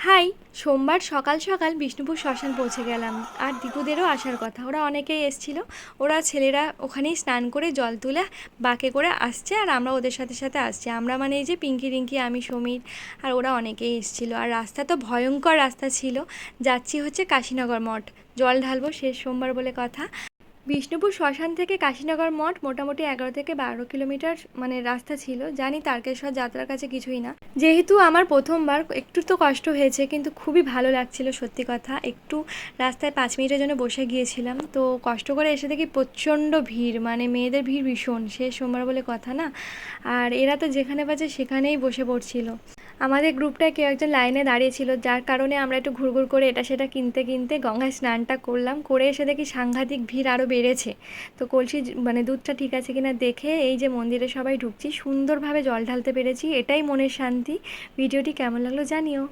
High, সোমবার সকাল সকাল বিষ্ণুপুর শ্মশান পৌঁছে গেলাম। আর দীপুদেরও আসার কথা। ওরা অনেকেই এসছিল। ওরা ছেলেরা ওখানেই স্নান করে জল তুলে বাঁকে করে আসছে আর আমরা ওদের সাথে সাথে আসছি। আমরা মানে এই যে পিঙ্কি, রিঙ্কি, আমি, সমীর আর ওরা অনেকেই এসছিল। আর রাস্তা তো ভয়ঙ্কর রাস্তা ছিল। যাচ্ছি হচ্ছে কাশীনগর মঠ। জল ঢালবো শেষ সোমবার বলে কথা। বিষ্ণুপুর শ্মশান থেকে কাশীনগর মঠ মোটামুটি এগারো থেকে বারো কিলোমিটার মানে রাস্তা ছিল। জানি তারকেশ্বর যাত্রার কাছে কিছুই না। যেহেতু আমার প্রথমবার, একটু তো কষ্ট হয়েছে, কিন্তু খুবই ভালো লাগছিল সত্যি কথা। একটু রাস্তায় পাঁচ মিনিটের জন্য বসে গিয়েছিলাম। তো কষ্ট করে এসে দেখি প্রচণ্ড ভিড় মানে মেয়েদের ভিড় ভীষণ। শেষ সোমবার বলে কথা না। আর এরা তো যেখানে বাজে সেখানেই বসে পড়ছিল। আমাদের গ্রুপটা কেউ একজন লাইনে দাঁড়িয়েছিল যার কারণে আমরা একটু ঘুরঘুর করে এটা সেটা কিনতে কিনতে গঙ্গায় স্নানটা করলাম, করে এসে দেখি সাংঘাতিক ভিড় আরও বেড়েছে। তো কলসি মানে দুধটা ঠিক আছে কিনা দেখে এই যে মন্দিরে সবাই ঢুকছি, সুন্দরভাবে জল ঢালতে পেরেছি, এটাই মনের শান্তি। ভিডিওটি কেমন লাগল জানিও।